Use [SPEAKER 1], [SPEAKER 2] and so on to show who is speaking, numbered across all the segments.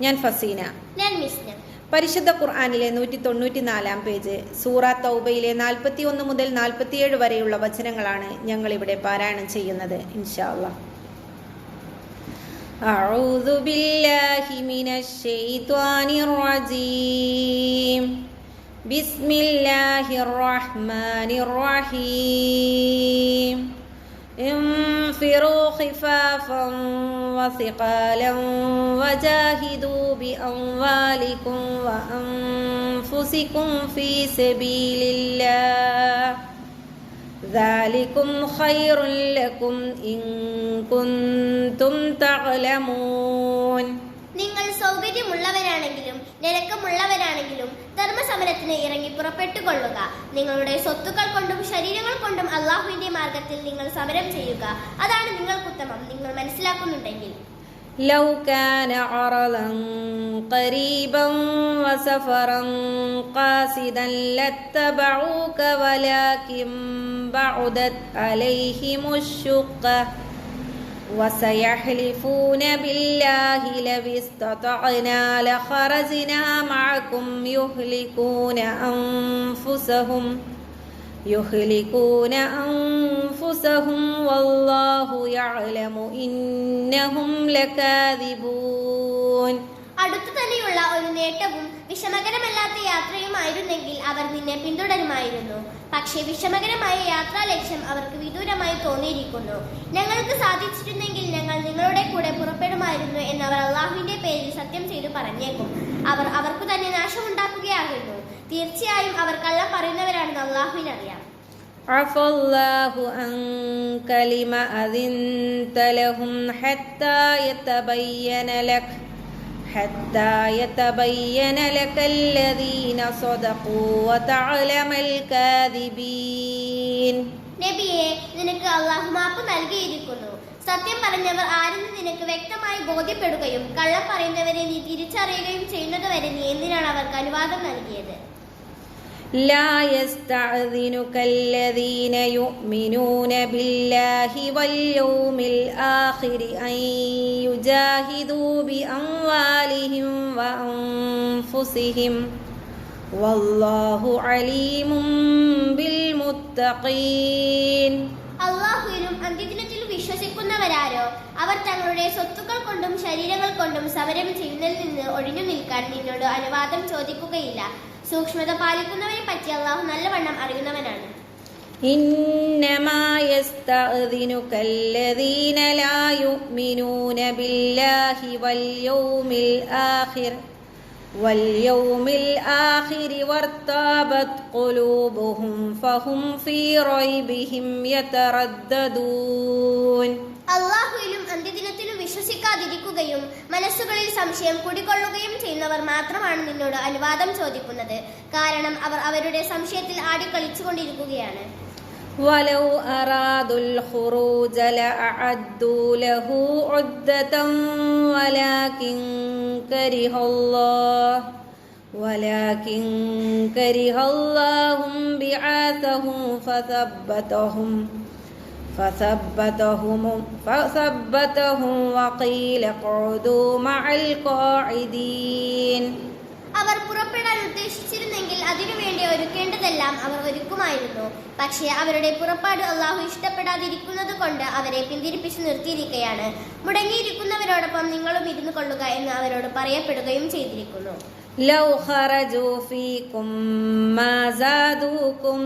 [SPEAKER 1] ഞാൻ ഫസീന
[SPEAKER 2] ഞാൻ മിസ്ന
[SPEAKER 1] പരിശുദ്ധ ഖുർആനിലെ നൂറ്റി തൊണ്ണൂറ്റി നാലാം പേജ് സൂറ തൗബയിലെ നാൽപ്പത്തി ഒന്ന് മുതൽ നാൽപ്പത്തിയേഴ് വരെയുള്ള വചനങ്ങളാണ് ഞങ്ങൾ ഇവിടെ പാരായണം ചെയ്യുന്നത് ഇൻഷാ അല്ലാഹ് أعوذ بالله من الشيطان الرجيم بسم الله الرحمن الرحيم انفروا خفافا وثقالا وجاهدوا بأموالكم وأنفسكم في سبيل الله. ذلكم خير لكم إن كنتم تعلمون.
[SPEAKER 2] നിങ്ങൾ സൗകര്യമുള്ളവരാണെങ്കിലും നിരക്കമുള്ളവരാണെങ്കിലും ധർമ്മസമരത്തിന് ഇറങ്ങി പുറപ്പെട്ടുകൊള്ളുക നിങ്ങളുടെ സ്വത്തുക്കൾ കൊണ്ടും ശരീരങ്ങൾ കൊണ്ടും അള്ളാഹുവിന്റെ മാർഗത്തിൽ നിങ്ങൾ സമരം ചെയ്യുക അതാണ് നിങ്ങൾക്കുത്തമം നിങ്ങൾ മനസ്സിലാക്കുന്നുണ്ടെങ്കിൽ
[SPEAKER 1] لو كان عرضا قريبا وسفرا قاصدا لاتبعوك ولكن بعدت عليهم الشقة وسيحلفون بالله لو استطعنا لخرجنا معكم يهلكون أنفسهم يهلكون أنفسهم والله يعلم إنهم لكاذبون
[SPEAKER 2] ഒരു നേട്ടവും വിഷമകരമല്ലാത്ത യാത്രയുമായിരുന്നെങ്കിൽ അവർ നിന്നെ പിന്തുടരുമായിരുന്നു പക്ഷേ വിഷമകരമായ യാത്രാ ലക്ഷ്യം അവർക്ക് വിദൂരമായി തോന്നിയിരിക്കുന്നു ഞങ്ങൾക്ക് സാധിച്ചിരുന്നെങ്കിൽ ഞങ്ങൾ നിങ്ങളുടെ കൂടെ പുറപ്പെടുമായിരുന്നു എന്ന് അവർ അള്ളാഹുവിന്റെ പേരിൽ സത്യം ചെയ്തു പറഞ്ഞേക്കും അവർ അവർക്കു തന്നെ നാശമുണ്ടാക്കുകയാകുന്നു തീർച്ചയായും അവർ കള്ളം പറയുന്നവരാണെന്ന് അള്ളാഹുവിനറിയാം
[SPEAKER 1] عفى الله عنك لم أذنت لهم حتى يتبين لك حتى يتبين لك الذين صدقوا وتعلم الكاذبين
[SPEAKER 2] നബിയെ നിനക്ക് അള്ളാഹു മാപ്പ് നൽകിയിരിക്കുന്നു സത്യം പറഞ്ഞവർ ആരെന്ന് നിനക്ക് വ്യക്തമായി ബോധ്യപ്പെടുകയും കള്ളം പറയുന്നവരെ നീ തിരിച്ചറിയുകയും ചെയ്യുന്നതുവരെ നീ എന്തിനാണ് അവർക്ക് അനുവാദം നൽകിയത്
[SPEAKER 1] لا يستأذنك الذين يؤمنون بالله واليوم الآخر أن يجاهدوا بأموالهم وأنفسهم والله عليم بالمتقين
[SPEAKER 2] അള്ളാഹുവിലും അന്ത്യദിനത്തിലും വിശ്വസിക്കുന്നവരാരോ അവർ തങ്ങളുടെ സ്വത്തുക്കൾ കൊണ്ടും ശരീരങ്ങൾ കൊണ്ടും സമരം ചെയ്യുന്നതിൽ നിന്ന് ഒഴിഞ്ഞു നിൽക്കാൻ നിന്നോട് അനുവാദം ചോദിക്കുകയില്ല സൂക്ഷ്മത പാലിക്കുന്നവരെ പറ്റി അള്ളാഹു നല്ലവണ്ണം അറിയുന്നവനാണ്
[SPEAKER 1] إنما يستأذنك الذين لا يؤمنون بالله واليوم الآخر واليوم الآخر وارتابت قلوبهم فهم في ريبهم يترددون
[SPEAKER 2] അള്ളാഹുവിലും അന്ത്യദിനത്തിലും വിശ്വസിക്കാതിരിക്കുകയും മനസ്സുകളിൽ സംശയം കുടികൊള്ളുകയും ചെയ്യുന്നവർ മാത്രമാണ് നിന്നോട് അനുവാദം ചോദിക്കുന്നത് കാരണം അവർ അവരുടെ സംശയത്തിൽ ആടിക്കളിച്ചുകൊണ്ടിരിക്കുകയാണ്
[SPEAKER 1] ولو أرادوا الخروج لأعدوا له عدة ولكن كره الله ولكن كره الله بعاثهم فثبتهم فثبتهم فثبتهم وقيل اقعدوا مع القاعدين
[SPEAKER 2] അവർ പുറപ്പെടാൻ ഉദ്ദേശിച്ചിരുന്നെങ്കിൽ അതിനുവേണ്ടി ഒരുക്കേണ്ടതെല്ലാം അവർ ഒരുക്കുമായിരുന്നു പക്ഷേ അവരുടെ പുറപ്പാട് അള്ളാഹു ഇഷ്ടപ്പെടാതിരിക്കുന്നത് കൊണ്ട് അവരെ പിന്തിരിപ്പിച്ചു നിർത്തിയിരിക്കുകയാണ് മുടങ്ങിയിരിക്കുന്നവരോടൊപ്പം നിങ്ങളും ഇരുന്നു കൊള്ളുക എന്ന് അവരോട് പറയപ്പെടുകയും ചെയ്തിരിക്കുന്നു
[SPEAKER 1] لو خرجوا فيكم ما زادوكم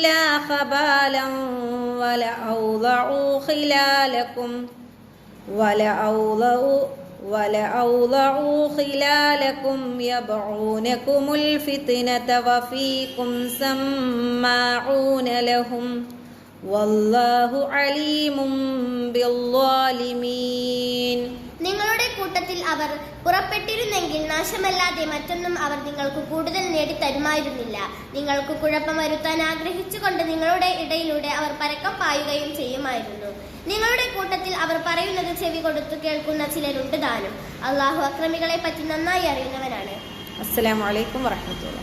[SPEAKER 1] إلا خبالا ولأوضعوا خلالكم ولأوضعوا ولأوضعوا خلالكم يبعونكم الفتنة وفيكم سماعون لهم والله عليم بالظالمين
[SPEAKER 2] നിങ്ങളുടെ കൂട്ടത്തിൽ അവർ പുറപ്പെട്ടിരുന്നെങ്കിൽ നാശമല്ലാതെ മറ്റൊന്നും അവർ നിങ്ങൾക്ക് കൂടുതൽ നേടിത്തരുമായിരുന്നില്ല നിങ്ങൾക്ക് കുഴപ്പം വരുത്താൻ ആഗ്രഹിച്ചുകൊണ്ട് നിങ്ങളുടെ ഇടയിലൂടെ അവർ പരക്കം പായുകയും ചെയ്യുമായിരുന്നു. നിങ്ങളുടെ കൂട്ടത്തിൽ അവർ പറയുന്നത് ചെവി കൊടുത്തു കേൾക്കുന്ന ചിലരുണ്ട് താനും. അള്ളാഹു അക്രമികളെ പറ്റി നന്നായി അറിയുന്നവനാണ്.
[SPEAKER 1] അസ്സലാമു അലൈക്കും വറഹമത്തുള്ള